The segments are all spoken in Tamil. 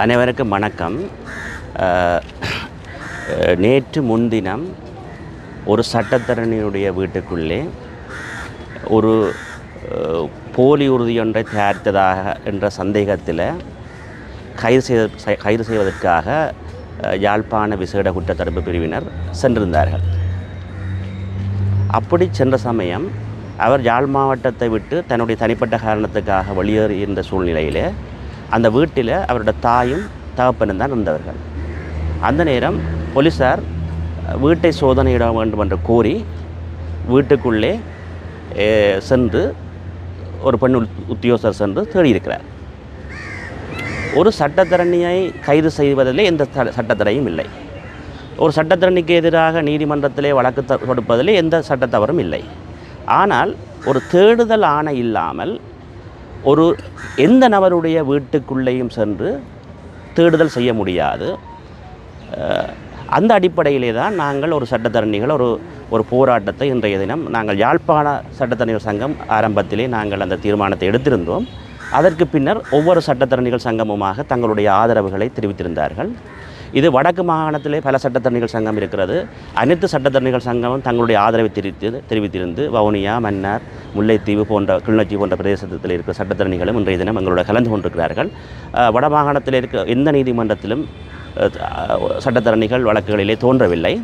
அனைவருக்கும் வணக்கம். நேற்று முன்தினம் ஒரு சட்டத்தரணியுடைய வீட்டுக்குள்ளே ஒரு போலி உறுதியொன்றை தயாரித்ததாக என்ற சந்தேகத்தில் கைது செய்த செய்- கைது செய்வதற்காக யாழ்ப்பாண விசேட குற்றத்தடுப்பு பிரிவினர் சென்றிருந்தார்கள். அப்படி சென்ற சமயம் அவர் யாழ் மாவட்டத்தை விட்டு தன்னுடைய தனிப்பட்ட காரணத்துக்காக வெளியேறியிருந்த சூழ்நிலையில் அந்த வீட்டில் அவரோட தாயும் தகப்பனும் தான் இருந்தவர்கள். அந்த நேரம் போலீஸார் வீட்டை சோதனையிட வேண்டும் என்று கூறி வீட்டுக்குள்ளே சென்று ஒரு பெண் உத்- சென்று தேடியிருக்கிறார். ஒரு சட்டத்தரணியை கைது செய்வதில் எந்த த- சட்டத்தடையும் இல்லை. ஒரு சட்டத்தரணிக்கு எதிராக நீதிமன்றத்திலே வழக்கு த- தொடுப்பதில் எந்த சட்டத்தவறும் இல்லை. ஆனால் ஒரு தேடுதல் ஆணை இல்லாமல் ஒரு எந்த நபருடைய வீட்டுக்குள்ளேயும் சென்று தேடுதல் செய்ய முடியாது. அந்த அடிப்படையிலே தான் நாங்கள் ஒரு சட்டத்தரணிகள் ஒரு ஒரு போராட்டத்தை இன்றைய தினம் நாங்கள் யாழ்ப்பாண சட்டத்தரணிகள் சங்கம் ஆரம்பத்திலே நாங்கள் அந்த தீர்மானத்தை எடுத்திருந்தோம். அதற்கு பின்னர் ஒவ்வொரு சட்டத்தரணிகள் சங்கமுமாக தங்களுடைய ஆதரவுகளை தெரிவித்திருந்தார்கள். இது வடக்கு மாகாணத்திலே பல சட்டத்தரணிகள் சங்கம் இருக்கிறது. அனைத்து சட்டத்தரணிகள் சங்கமும் தங்களுடைய ஆதரவை தெரிவித்து தெரிவித்திருந்து வவுனியா மன்னார் முல்லைத்தீவு போன்ற கிளிநொச்சி போன்ற பிரதேசத்தில் இருக்கிற சட்டத்தரணிகளும் இன்றைய தினம் எங்களோட கலந்து கொண்டிருக்கிறார்கள். வட மாகாணத்தில் இருக்க எந்த நீதிமன்றத்திலும் சட்டத்தரணிகள் வழக்குகளிலே தோன்றவில்லை.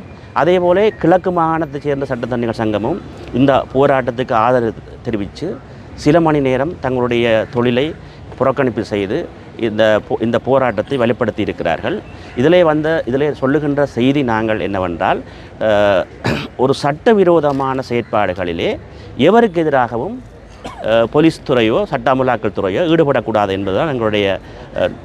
அதேபோல கிழக்கு மாகாணத்தைச் சேர்ந்த சட்டத்தரணிகள் சங்கமும் இந்த போராட்டத்துக்கு ஆதரவு தெரிவித்து சில மணி நேரம் தங்களுடைய தொழிலை புறக்கணிப்பு செய்து இந்த போ- இந்த போராட்டத்தை வெளிப்படுத்தி இருக்கிறார்கள் இதிலே வந்த இதிலே சொல்லுகின்ற செய்தி நாங்கள் என்னவென்றால் ஒரு சட்டவிரோதமான செயற்பாடுகளிலே எவருக்கு எதிராகவும் போலீஸ் துறையோ சட்ட அமலாக்கல் துறையோ ஈடுபடக்கூடாது என்பதுதான் எங்களுடைய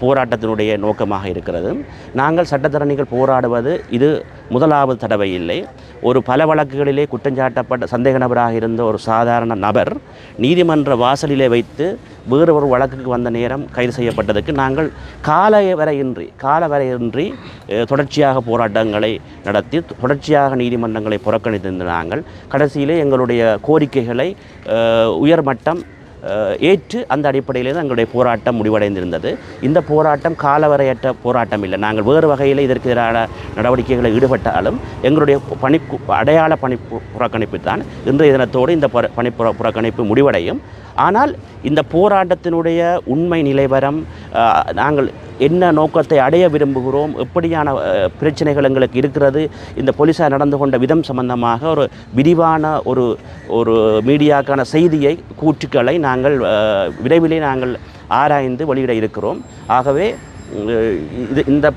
போராட்டத்தினுடைய நோக்கமாக இருக்கிறது. நாங்கள் சட்டத்தரணிகள் போராடுவது இது முதலாவது தடவை இல்லை. ஒரு பல வழக்குகளிலே குற்றஞ்சாட்டப்பட்ட சந்தேக நபராக இருந்த ஒரு சாதாரண நபர் நீதிமன்ற வாசலிலே வைத்து வேறு ஒரு வழக்குக்கு வந்த நேரம் கைது செய்யப்பட்டதுக்கு நாங்கள் கால வரையின்றி கால வரையின்றி தொடர்ச்சியாக போராட்டங்களை நடத்தி தொடர்ச்சியாக நீதிமன்றங்களை புறக்கணித்திருந்த நாங்கள் கடைசியிலே எங்களுடைய கோரிக்கைகளை உயர்மட்டம் ஏற்று அந்த அடிப்படையில் தான் எங்களுடைய போராட்டம் முடிவடைந்திருந்தது. இந்த போராட்டம் காலவரையற்ற போராட்டம் இல்லை. நாங்கள் வேறு வகையில் இதற்கு எதிரான நடவடிக்கைகளை ஈடுபட்டாலும் எங்களுடைய பணி அடையாள பணி புறக்கணிப்பு தான் இன்றைய தினத்தோடு இந்த புற- பணி புற- புறக்கணிப்பு முடிவடையும். ஆனால் இந்த போராட்டத்தினுடைய உண்மை நிலைவரம் நாங்கள் என்ன நோக்கத்தை அடைய விரும்புகிறோம்? எப்படியான பிரச்சனைகள் எங்களுக்கு இருக்கிறது? இந்த போலீஸார் நடந்து கொண்ட விதம் சம்பந்தமாக ஒரு விரிவான ஒரு ஒரு மீடியாக்கான செய்தியை கூற்றுக்களை நாங்கள் விரைவிலே நாங்கள் ஆராய்ந்து வெளியிட இருக்கிறோம். ஆகவே இது இந்த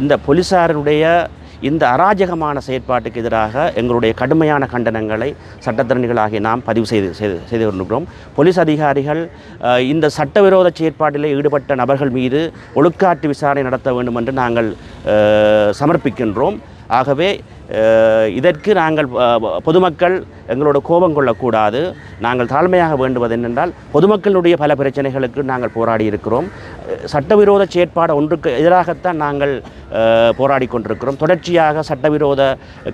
இந்த போலீஸாருடைய இந்த அராஜகமான செயற்பாட்டுக்கு எதிராக எங்களுடைய கடுமையான கண்டனங்களை சட்டத்தரணிகளாகிய நாம் பதிவு செய்து செய்து செய்து கொண்டிருக்கிறோம். போலீஸ் அதிகாரிகள் இந்த சட்டவிரோத செயற்பாட்டிலே ஈடுபட்ட நபர்கள் மீது ஒழுக்காற்று விசாரணை நடத்த வேண்டும் என்று நாங்கள் சமர்ப்பிக்கின்றோம். ஆகவே இதற்கு நாங்கள் பொதுமக்கள் எங்களோட கோபம் கொள்ளக்கூடாது. நாங்கள் தாழ்மையாக வேண்டுவது என்னென்றால் பொதுமக்களுடைய பல பிரச்சனைகளுக்கு நாங்கள் போராடி இருக்கிறோம். சட்டவிரோத செயற்பாடு ஒன்றுக்கு எதிராகத்தான் நாங்கள் போராடி கொண்டிருக்கிறோம். தொடர்ச்சியாக சட்டவிரோத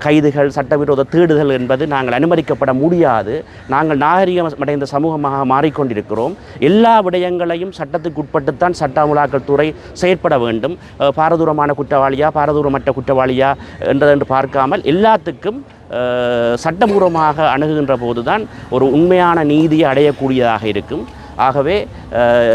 கைதுகள் சட்டவிரோத தேடுதல் என்பது நாங்கள் அனுமதிக்கப்பட முடியாது. நாங்கள் நாகரிகம் அடைந்த சமூகமாக மாறிக்கொண்டிருக்கிறோம். எல்லா விடயங்களையும் சட்டத்துக்கு உட்பட்டுத்தான் சட்ட அமலாக்கல் துறை செயற்பட வேண்டும். பாரதூரமான குற்றவாளியா பாரதூரமற்ற குற்றவாளியா என்றதென்று பார்க்காமல் எல்லாத்துக்கும் சட்டபூர்வமாக அணுகுகின்ற போதுதான் ஒரு உண்மையான நீதியை அடையக்கூடியதாக இருக்கும். ஆகவே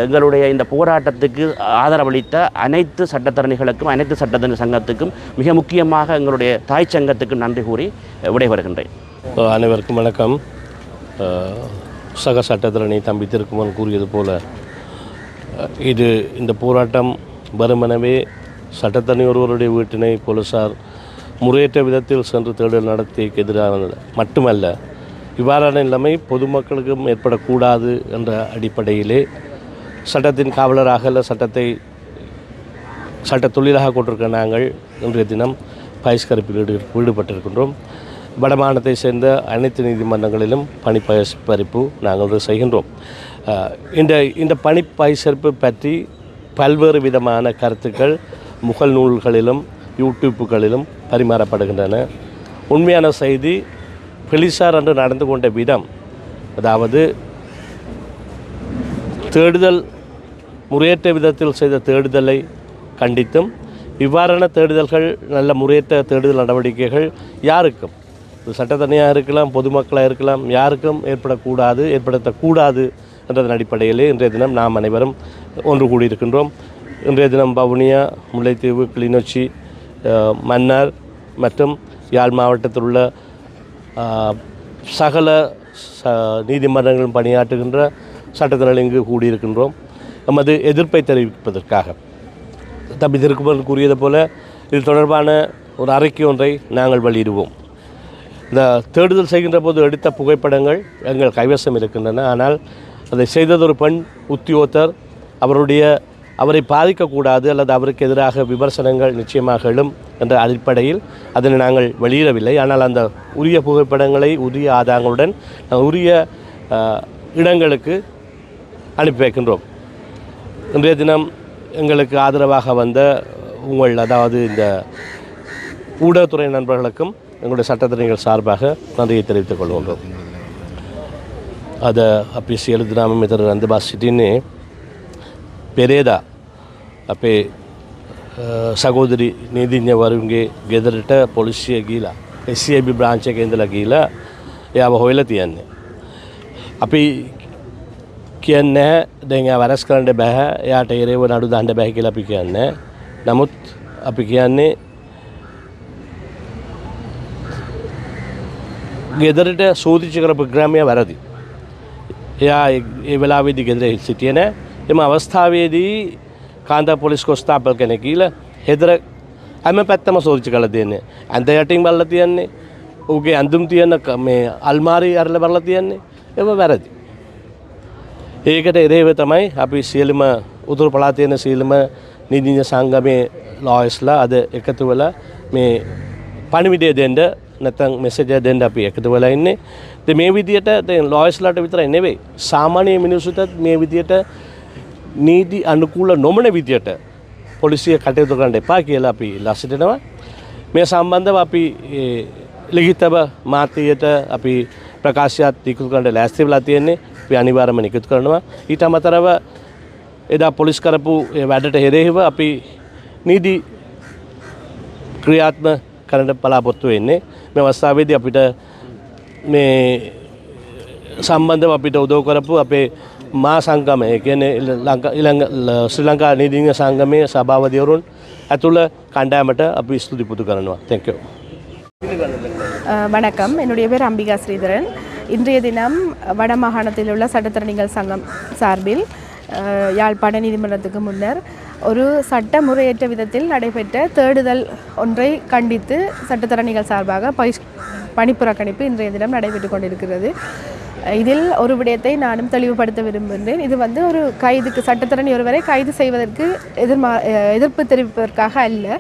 எங்களுடைய இந்த போராட்டத்துக்கு ஆதரவளித்த அனைத்து சட்டத்தரணிகளுக்கும் அனைத்து சட்டத்தரணி சங்கத்துக்கும் மிக முக்கியமாக எங்களுடைய தாய் சங்கத்துக்கு நன்றி கூறி விடைபெறுகின்றேன். அனைவருக்கும் வணக்கம். சக சட்டத்தரணி தம்பி திருக்குமன் கூறியது போல இது இந்த போராட்டம் வருமனவே சட்டத்தரணி ஒருவருடைய வீட்டினை போலீசார் முறையற்ற விதத்தில் சென்று தேடல் நடத்தியக்கு எதிரானது மட்டுமல்ல இவ்வாறான நிலைமை பொதுமக்களுக்கும் ஏற்படக்கூடாது என்ற அடிப்படையிலே சட்டத்தின் காவலராக அல்ல சட்டத்தை சட்ட தொழிலாக கொண்டிருக்க நாங்கள் இன்றைய தினம் பயிஸ்கரிப்பில் ஈடு ஈடுபட்டிருக்கின்றோம். வடமாநிலத்தை சேர்ந்த அனைத்து நீதிமன்றங்களிலும் பணி பயிர்ப்பறிப்பு நாங்கள் செய்கின்றோம். இந்த இந்த பணி பரிசரிப்பு பற்றி பல்வேறு விதமான கருத்துக்கள் முகல் நூல்களிலும் யூடியூப்புகளிலும் பரிமாறப்படுகின்றன. உண்மையான செய்தி பெலிசார் அன்று நடந்து கொண்ட விதம். அதாவது தேடுதல் முறையற்ற விதத்தில் செய்த தேடுதலை கண்டித்தும் இவ்வாறான தேடுதல்கள் நல்ல முறையற்ற தேடுதல் நடவடிக்கைகள் யாருக்கும்? இது சட்டத்தனியாக இருக்கலாம் பொதுமக்களாக இருக்கலாம் யாருக்கும் ஏற்படக்கூடாது ஏற்படுத்தக்கூடாது என்றதன் அடிப்படையிலே இன்றைய தினம் நாம் அனைவரும் ஒன்று கூடியிருக்கின்றோம். இன்றைய தினம் வவுனியா முல்லைத்தீவு கிளிநொச்சி மன்னார் மற்றும் யாழ் மாவட்டத்தில் உள்ள சகல ச நீதிமன்றங்களும் பணியாற்றுகின்ற சட்டத்தினர் இங்கு கூடியிருக்கின்றோம் நமது எதிர்ப்பை தெரிவிப்பதற்காக தம்பி திருக்குமரன் கூறியது போல இது தொடர்பான ஒரு அறிக்கை ஒன்றை நாங்கள் வெளியிடுவோம் இந்த தேடுதல் செய்கின்ற போது எடுத்த புகைப்படங்கள் எங்கள் கைவசம் இருக்கின்றன ஆனால் அதை செய்ததொரு பெண் உத்தியோகத்தர் அவருடைய அவரை பாதிக்கக்கூடாது அல்லது அவருக்கு எதிராக விமர்சனங்கள் நிச்சயமாக எழும் என்ற அடிப்படையில் அதனை நாங்கள் வெளியிடவில்லை. ஆனால் அந்த உரிய புகைப்படங்களை உரிய ஆதாரங்களுடன் உரிய இடங்களுக்கு அனுப்பி வைக்கின்றோம். இன்றைய தினம் எங்களுக்கு ஆதரவாக வந்த உங்கள் அதாவது இந்த ஊடகத்துறை நண்பர்களுக்கும் எங்களுடைய சட்டத்திறனிகள் சார்பாக நன்றியை தெரிவித்துக் கொள்கின்றோம். அதை அப்படி எழுதினாமே தர நந்தபாஸ் சிட்டின்னு පෙරේදා අපේ සගෝදරි නීදිඥවරුන්ගේ ගෙදරට පොලිසිය ගීලා එසිබි බ්‍රාංචක ඉඳලා ගීලා එයාව හොයල තියන්නේ. අපි කියන්න දැන් වරස් කරන්න බැහැ එයාට ඒරේව නඩු දණ්ඩ බැහි කියලා අපි කියන්න. නමුත් අපි කියන්නේ ගෙදරට සූතිචි කරපු ග්‍රාමය වැරදි. එයා ඒ- ඒ වෙලාවේදී ගෙදර සිටිය නෑ එම අවස්ථාවේදී කාන්තා පොලිස් කොස්ථාපල් කෙනෙ කියීල හෙදර හැම පැත්තම සෝරිචි කල තියන්නේ. ඇඳ යටින් බල්ල තියන්නේ ඌගේ ඇඳුම් තියන්න ක- මේ අල්මාරි අරල බරල තියන්නේ. එම වැරදි. ඒකට එරේව තමයි අපි සියලුම උතුරු පලා තියෙන සීලම නිදිඥ සංගමය ලෝයිස්ලා අද එකතු වෙලා මේ පණිවිඩය දෙන්ඩ නැතන් මෙසජ දෙන්ඩ අපි එකතු වෙලා ඉන්නේ. ද මේ විදියට ලෝයිස්ලාට විතර නෙවෙයි සාමානය මිනිසුතත් මේ විදියට නීති අනුකූල නොමන විදියට පොලිසිය කටයුතු කරන්න එපා කියලා අපි ලස්සටෙනවා. මේ සම්බන්ධව අපි ඒ, ලිහිතව මාතයට අපි ප්‍රකාශයක් තිකුතු කරට ලෑස්ති වෙලා තියෙන්නේ. අපි අනිවාර්යම නිකුත් කරනවා. ඊට අමතරව එදා පොලිස් කරපු ඒ වැඩට හෙරෙහිව අපි නීති ක්‍රියාත්ම කරට බලාපොත්තු වෙන්නේ. මේ අවස්ථාවේදී අපිට මේ සම්බන්ධව අපිට උදව් කරපු අපේ மா संगम है केने श्रीलंका आणि दिंग संगम आहे सभावधीवरून அத்துள்ள கண்டாமட்ட அப்படி ஸ்துதி புதுக்கரணுவா தேங்க்யூ வணக்கம் என்னுடைய பேர் அம்பிகா ஸ்ரீதரன் இன்றைய தினம் வடமாகாணத்தில் உள்ள சட்டத்திறனிகள் சங்கம் சார்பில் யாழ்ப்பாண நீதிமன்றத்துக்கு முன்னர் ஒரு சட்ட முறையேற்ற விதத்தில் நடைபெற்ற தேடுதல் ஒன்றை கண்டித்து சட்டத்திறனிகள் சார்பாக பயிஷ் பணிப்புறக்கணிப்பு இன்றைய தினம் நடைபெற்று கொண்டிருக்கிறது இதில் ஒரு விடயத்தை நானும் தெளிவுபடுத்த விரும்புகின்றேன். இது வந்து ஒரு கைதுக்கு சட்டத்திறன் ஒருவரை கைது செய்வதற்கு எதிர்மா எதிர்ப்பு தெரிவிப்பதற்காக அல்ல.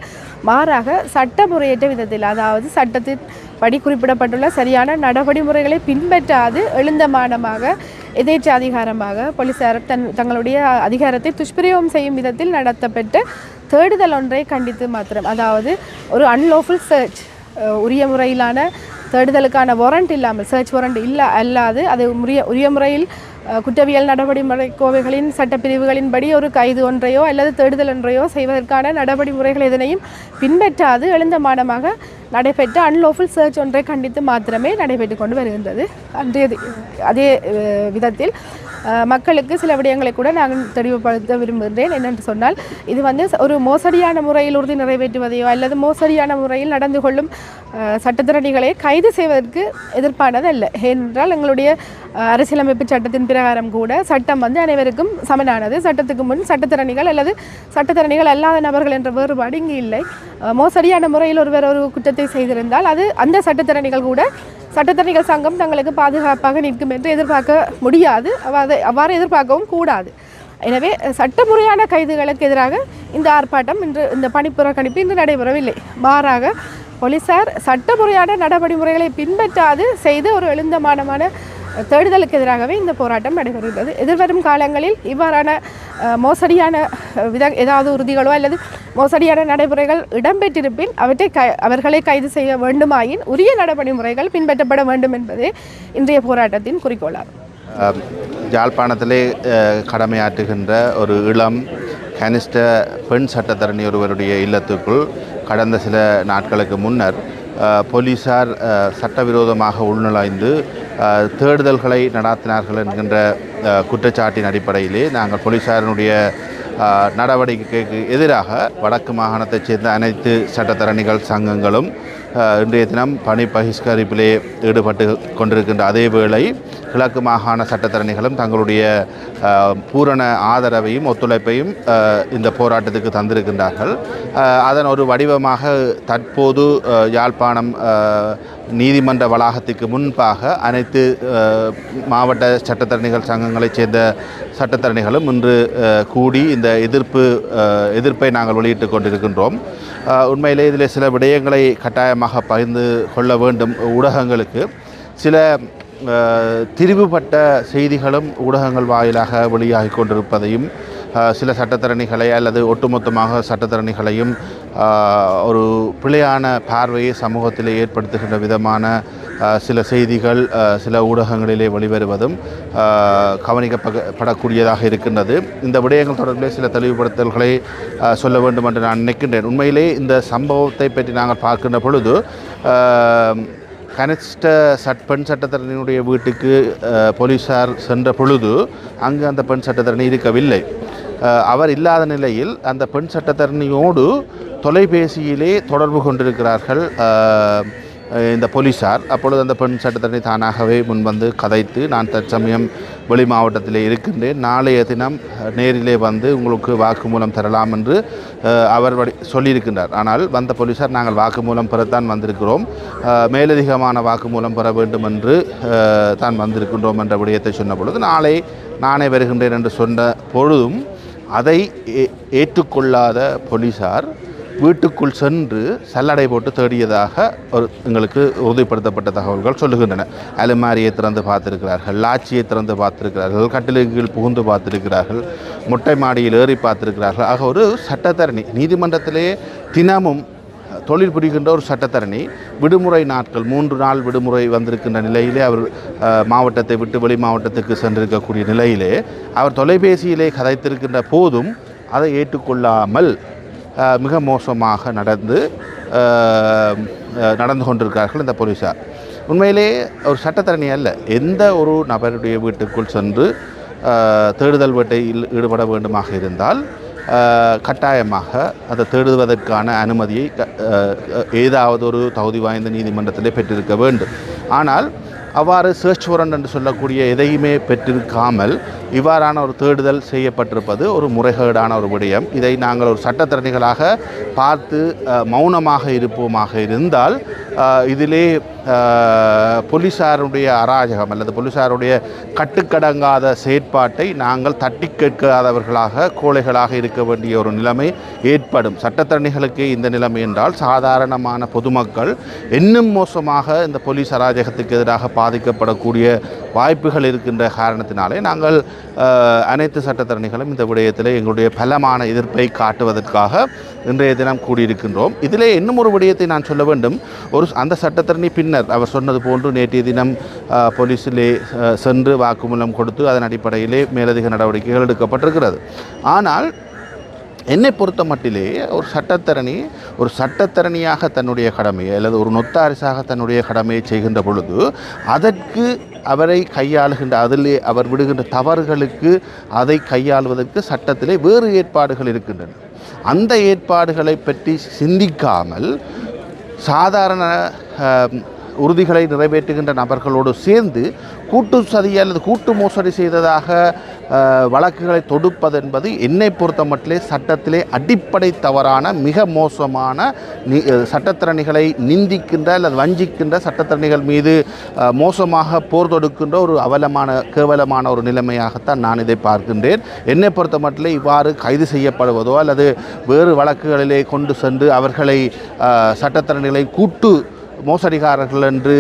மாறாக சட்ட முறையற்ற விதத்தில் அதாவது சட்டத்தின் படி குறிப்பிடப்பட்டுள்ள சரியான நடவடிமுறைகளை பின்பற்றாது எழுந்தமானமாக எதேச்ச அதிகாரமாக போலீசார் தன் தங்களுடைய அதிகாரத்தை துஷ்பிரயோகம் செய்யும் விதத்தில் நடத்தப்பட்டு தேடுதல் ஒன்றை கண்டித்து மாத்திரம் அதாவது ஒரு அன்லோஃபுல் சர்ச் உரிய முறையிலான தேடுதலுக்கான வாரண்ட் இல்லாமல் சர்ச் வாரண்ட் இல்லை அல்லாது அது உரிய உரிய முறையில் குற்றவியல் நடவடிமுறை கோவைகளின் சட்டப்பிரிவுகளின்படி ஒரு கைது ஒன்றையோ அல்லது தேடுதல் ஒன்றையோ செய்வதற்கான நடவடிமுறைகள் எதனையும் பின்பற்றாது. எழுந்தமானமாக நடைபெற்ற அன்லோஃபுல் சர்ச் ஒன்றை கண்டித்து மாத்திரமே நடைபெற்று கொண்டு வருகின்றது. அன்றைய அதே விதத்தில் மக்களுக்கு சில விடயங்களை கூட நான் தெளிவுபடுத்த விரும்புகிறேன். என்னென்று சொன்னால் இது வந்து ஒரு மோசடியான முறையில் உறுதி நிறைவேற்றுவதையோ அல்லது மோசடியான முறையில் நடந்து கொள்ளும் சட்டத்திறனிகளை கைது செய்வதற்கு எதிர்ப்பானது அல்ல ஏனென்றால் எங்களுடைய அரசியலமைப்பு சட்டத்தின் பிரகாரம் கூட சட்டம் வந்து அனைவருக்கும் சமனானது. சட்டத்துக்கு முன் சட்டத்திறனிகள் அல்லது சட்டத்திறனிகள் அல்லாத நபர்கள் என்ற வேறுபாடு இங்கு இல்லை. மோசடியான முறையில் ஒருவர் ஒரு குற்றத்தை செய்திருந்தால் அது அந்த சட்டத்திறனிகள் கூட சட்டத்தரணிகள் சங்கம் தங்களுக்கு பாதுகாப்பாக நிற்கும் என்று எதிர்பார்க்க முடியாது. அவ்வாறு அவ்வாறு எதிர்பார்க்கவும் கூடாது. எனவே சட்டமுறையான கைதுகளுக்கு எதிராக இந்த ஆர்ப்பாட்டம் இன்று இந்த பணிப்புறக்கணிப்பு இன்று நடைபெறவில்லை. மாறாக போலீசார் சட்டமுறையான நடவடிமுறைகளை பின்பற்றாது செய்து ஒரு எழுந்தமானமான தேடுதலுக்கு எதிராகவே இந்த போராட்டம் நடைபெறுகிறது. எதிர்வரும் காலங்களில் இவ்வாறான மோசடியான வித ஏதாவது உறுதிகளோ அல்லது மோசடியான நடைமுறைகள் இடம்பெற்றிருப்பின் அவற்றை க அவர்களை கைது செய்ய வேண்டுமாயின் உரிய நடைமுறைகள் பின்பற்றப்பட வேண்டும் என்பதே இன்றைய போராட்டத்தின் குறிக்கோளாகும். யாழ்ப்பாணத்திலே கடமையாற்றுகின்ற ஒரு இளம் கனிஷ்ட பெண் சட்டத்தரணி ஒருவருடைய இல்லத்துக்குள் கடந்த சில நாட்களுக்கு முன்னர் போலீஸார் போலீசார் சட்டவிரோதமாக உள்நுழைந்து தேடுதல்களை நடாத்தினார்கள் என்கின்ற குற்றச்சாட்டின் அடிப்படையிலே நாங்கள் போலீசாரினுடைய நடவடிக்கைக்கு எதிராக வடக்கு மாகாணத்தைச் சேர்ந்த அனைத்து சட்டத்தரணிகள் சங்கங்களும் இன்றைய தினம் பணி பகிஷ்கரிப்பிலே ஈடுபட்டு கொண்டிருக்கின்ற அதே வேளை கிழக்கு மாகாண சட்டத்தரணிகளும் தங்களுடைய பூரண ஆதரவையும் ஒத்துழைப்பையும் இந்த போராட்டத்துக்கு தந்திருக்கின்றார்கள். அதன் ஒரு வடிவமாக தற்போது யாழ்ப்பாணம் நீதிமன்ற வளாகத்துக்கு முன்பாக அனைத்து மாவட்ட சட்டத்தரணிகள் சங்கங்களைச் சேர்ந்த சட்டத்தரணிகளும் இன்று கூடி இந்த எதிர்ப்பு எதிர்ப்பை நாங்கள் வெளியிட்டு கொண்டிருக்கின்றோம். உண்மையிலே இதில் சில விடயங்களை கட்டாயமாக பகிர்ந்து கொள்ள வேண்டும் ஊடகங்களுக்கு. சில திரிவுபட்ட செய்திகளும் ஊடகங்கள் வாயிலாக வெளியாகி கொண்டிருப்பதையும் சில சட்டத்தரணிகளை அல்லது ஒட்டுமொத்தமாக சட்டத்தரணிகளையும் ஒரு பிழையான பார்வையை சமூகத்தில் ஏற்படுத்துகின்ற விதமான சில செய்திகள் சில ஊடகங்களிலே வெளிவருவதும் கவனிக்கப்படக்கூடியதாக இருக்கின்றது. இந்த விடயங்கள் தொடர்பிலே சில தெளிவுபடுத்தல்களை சொல்ல வேண்டும் என்று நான் நினைக்கின்றேன். உண்மையிலே இந்த சம்பவத்தை பற்றி நாங்கள் பார்க்கின்ற பொழுது கனிஷ்ட சட் பெண் சட்டத்தரணியினுடைய வீட்டுக்கு போலீஸார் சென்ற பொழுது அங்கு அந்த பெண் சட்டத்தரணி இருக்கவில்லை. அவர் இல்லாத நிலையில் அந்த பெண் சட்டத்தரணியோடு தொலைபேசியிலே தொடர்பு கொண்டிருக்கிறார்கள். இந்த போலீசார் அப்பொழுது அந்த பெண் சட்டத்தரணி தானாகவே முன்வந்து கதைத்து நான் தற்சமயம் வெளி மாவட்டத்தில் இருக்கின்றேன். நாளைய தினம் நேரிலே வந்து உங்களுக்கு வாக்குமூலம் தரலாம் என்று அவர் வடி சொல்லியிருக்கின்றார். ஆனால் வந்த போலீசார் நாங்கள் வாக்குமூலம் பெறத்தான் வந்திருக்கிறோம். மேலதிகமான வாக்குமூலம் பெற வேண்டும் என்று தான் வந்திருக்கின்றோம் என்ற விடயத்தை சொன்ன பொழுது நாளை நானே வருகின்றேன் என்று சொன்ன பொழுதும் அதை ஏ- ஏற்றுக்கொள்ளாத போலீசார் வீட்டுக்குள் சென்று சல்லடை போட்டு தேடியதாக ஒரு எங்களுக்கு உறுதிப்படுத்தப்பட்ட தகவல்கள் சொல்லுகின்றன. அலுமாரியை திறந்து பார்த்திருக்கிறார்கள் லாச்சியை திறந்து பார்த்திருக்கிறார்கள் கட்டிலுக்கு புகுந்து பார்த்திருக்கிறார்கள் மொட்டை மாடியில் ஏறி பார்த்திருக்கிறார்கள். ஆக ஒரு சட்டத்தரணி நீதிமன்றத்திலே தினமும் தொழில் புரிகின்ற ஒரு சட்டத்தரணி விடுமுறை நாட்கள் மூன்று நாள் விடுமுறை வந்திருக்கின்ற நிலையிலே அவர் மாவட்டத்தை விட்டு வெளி மாவட்டத்துக்கு சென்றிருக்கக்கூடிய நிலையிலே அவர் தொலைபேசியிலே கதைத்திருக்கின்ற போதும் அதை ஏற்றுக்கொள்ளாமல் மிக மோசமாக நடந்து நடந்து கொண்டிருக்கிறார்கள் இந்த போலீஸார் உண்மையிலே ஒரு சட்டத்தரணி அல்ல எந்த ஒரு நபருடைய வீட்டுக்குள் சென்று தேடுதல் வேட்டையில் ஈடுபட வேண்டுமாக இருந்தால் கட்டாயமாக அதை தேடுவதற்கான அனுமதியை க- ஏதாவது ஒரு தகுதி வாய்ந்த நீதிமன்றத்திலே பெற்றிருக்க வேண்டும். ஆனால் அவ்வாறு சர்ச் வாரண்ட் என்று சொல்லக்கூடிய எதையுமே பெற்றிருக்காமல் இவ்வாறான ஒரு தேடுதல் செய்யப்பட்டிருப்பது ஒரு முறைகேடான ஒரு விடயம். இதை நாங்கள் ஒரு சட்டத்திறனிகளாக பார்த்து மௌனமாக இருப்போமாக இருந்தால் இதிலே போலீஸாருடைய போலீசாருடைய அராஜகம் அல்லது போலீசாருடைய கட்டுக்கடங்காத செயற்பாட்டை நாங்கள் தட்டி கேட்காதவர்களாக கோழைகளாக இருக்க வேண்டிய ஒரு நிலைமை ஏற்படும். சட்டத்தரணிகளுக்கு இந்த நிலைமை என்றால் சாதாரணமான பொதுமக்கள் இன்னும் மோசமாக இந்த போலீஸ் அராஜகத்துக்கு எதிராக பாதிக்கப்படக்கூடிய வாய்ப்புகள் இருக்கின்ற காரணத்தினாலே நாங்கள் அனைத்து சட்டத்தரணிகளும் இந்த விடயத்தில் எங்களுடைய பலமான எதிர்ப்பை காட்டுவதற்காக இன்றைய தினம் கூடியிருக்கின்றோம். இதிலே இன்னும் ஒரு விடயத்தை நான் சொல்ல வேண்டும். ஒரு அந்த சட்டத்தரணி பின்னர் அவர் சொன்னது போன்று நேற்றைய தினம் போலீஸிலே சென்று வாக்குமூலம் கொடுத்து அதன் அடிப்படையிலே மேலதிக நடவடிக்கைகள் எடுக்கப்பட்டிருக்கிறது. ஆனால் என்னை பொறுத்த மட்டிலே ஒரு சட்டத்தரணி ஒரு சட்டத்தரணியாக தன்னுடைய கடமையை அல்லது ஒரு நொத்தாரிசாக தன்னுடைய கடமையை செய்கின்ற பொழுது அதற்கு அவரை கையாளுகின்ற அதிலே அவர் விடுகின்ற தவறுகளுக்கு அதை கையாளுவதற்கு சட்டத்திலே வேறு ஏற்பாடுகள் இருக்கின்றன. அந்த ஏற்பாடுகளை பற்றி சிந்திக்காமல் சாதாரண உறுதிகளை நிறைவேற்றுகின்ற நபர்களோடு சேர்ந்து கூட்டு சதி அல்லது கூட்டு மோசடி செய்ததாக வழக்குகளை தொடுப்பது என்பது என்னை பொறுத்த மட்டிலே சட்டத்திலே அடிப்படை தவறான மிக மோசமான நி சட்டத்திறனிகளை நிந்திக்கின்ற அல்லது வஞ்சிக்கின்ற சட்டத்திறனிகள் மீது மோசமாக போர் தொடுக்கின்ற ஒரு அவலமான கேவலமான ஒரு நிலைமையாகத்தான் நான் இதை பார்க்கின்றேன். என்னை பொறுத்த மட்டிலே இவ்வாறு கைது செய்யப்படுவதோ அல்லது வேறு வழக்குகளிலே கொண்டு சென்று அவர்களை சட்டத்திறணிகளை சட்டத்திறனிகளை கூட்டு மோசடிகாரர்கள் என்று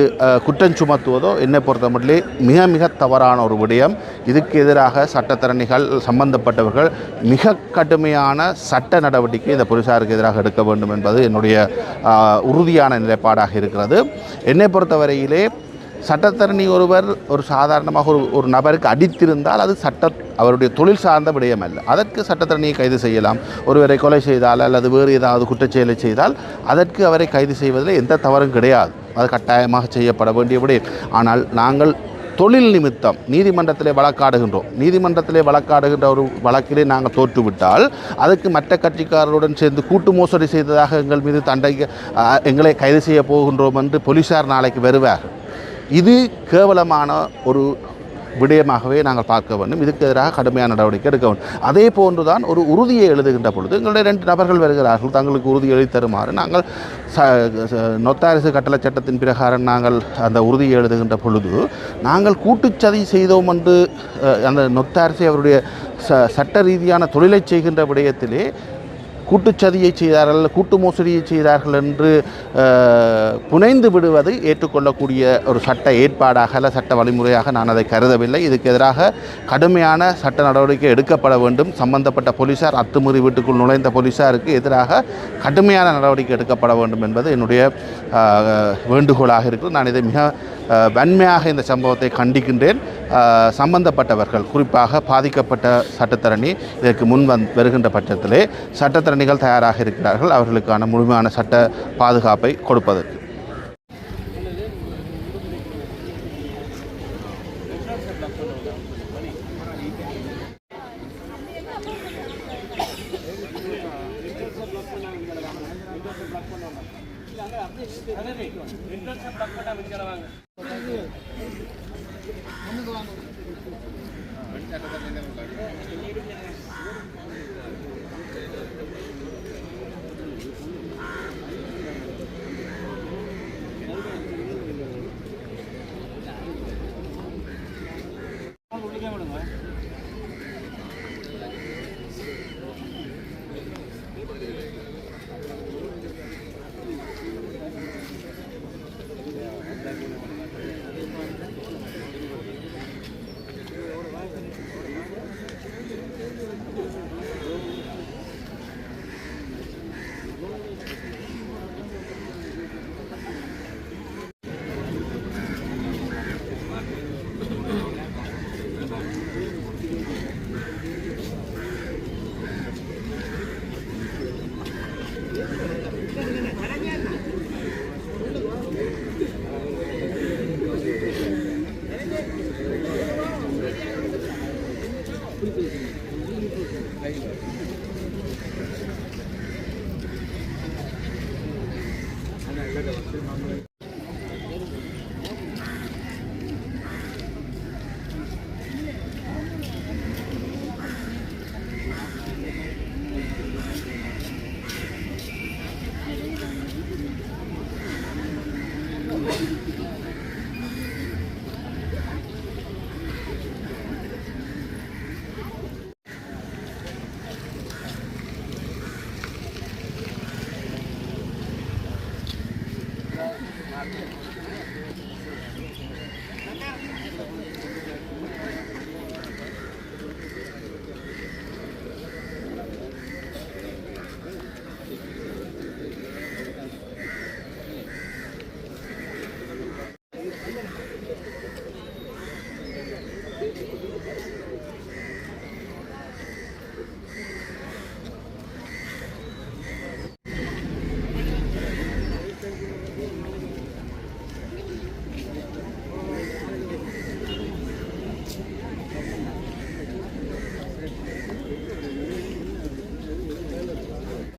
குற்றம் சுமத்துவதோ என்னை பொறுத்த மட்டிலே மிக மிக தவறான ஒரு விடயம். இதுக்கு எதிராக சட்டத்தரணிகள் சம்பந்தப்பட்டவர்கள் மிக கடுமையான சட்ட நடவடிக்கை இந்த போலீசாருக்கு எதிராக எடுக்க வேண்டும் என்பது என்னுடைய உறுதியான நிலைப்பாடாக இருக்கிறது. என்னை பொறுத்தவரையிலே சட்டத்தரணி ஒருவர் ஒரு சாதாரணமாக ஒரு ஒரு நபருக்கு அடித்திருந்தால் அது சட்ட அவருடைய தொழில் சார்ந்த விடயம் அல்ல. அதற்கு சட்டத்தரணியை கைது செய்யலாம். ஒருவரை கொலை செய்தால் அல்லது வேறு ஏதாவது குற்றச்செயலை செய்தால் அதற்கு அவரை கைது செய்வதில் எந்த தவறும் கிடையாது. அது கட்டாயமாக செய்யப்பட வேண்டிய விடயம். ஆனால் நாங்கள் தொழில் நிமித்தம் நீதிமன்றத்திலே வழக்காடுகின்றோம். நீதிமன்றத்திலே வழக்காடுகின்ற ஒரு வழக்கிலே நாங்கள் தோற்றுவிட்டால் அதுக்கு மற்ற கட்சிக்காரருடன் சேர்ந்து கூட்டு மோசடி செய்ததாக எங்கள் மீது தண்டை எங்களை கைது செய்ய போகின்றோம் என்று போலீசார் நாளைக்கு வருவார்கள். இது கேவலமான ஒரு விடயமாகவே நாங்கள் பார்க்க வேண்டும். இதுக்கு எதிராக கடுமையான நடவடிக்கை எடுக்க வேண்டும். அதே போன்றுதான் ஒரு உறுதியை எழுதுகின்ற பொழுது எங்களுடைய ரெண்டு நபர்கள் வருகிறார்கள். தங்களுக்கு உறுதி எழுதி தருமாறு நாங்கள் ச நொத்தாரிசு கட்டளை சட்டத்தின் பிரகாரம் நாங்கள் அந்த உறுதியை எழுதுகின்ற பொழுது நாங்கள் கூட்டுச்சதி செய்தோம் என்று அந்த நொத்தாரிசை அவருடைய ச சட்ட ரீதியான தொழிலை செய்கின்ற விடயத்திலே கூட்டுச்சதியை செய்தார்கள் கூட்டு மோசடியை செய்தார்கள் என்று புனைந்து விடுவதை ஏற்றுக்கொள்ளக்கூடிய ஒரு சட்ட ஏற்பாடாக அல்ல சட்ட வழிமுறையாக நான் அதை கருதவில்லை. இதுக்கு எதிராக கடுமையான சட்ட நடவடிக்கை எடுக்கப்பட வேண்டும். சம்பந்தப்பட்ட போலீசார் அத்துமீறி வீட்டுக்குள் நுழைந்த போலீசாருக்கு எதிராக கடுமையான நடவடிக்கை எடுக்கப்பட வேண்டும் என்பது என்னுடைய வேண்டுகோளாக இருக்குது நான் இதை மிக வன்மையாக இந்த சம்பவத்தை கண்டிக்கின்றேன். சம்பந்தப்பட்டவர்கள் குறிப்பாக பாதிக்கப்பட்ட சட்டத்தரணி இதற்கு முன் வந் வருகின்ற பட்சத்திலே சட்டத்தரணிகள் தயாராக இருக்கிறார்கள் அவர்களுக்கான முழுமையான சட்ட பாதுகாப்பை கொடுப்பதற்கு. வாங்க. はい。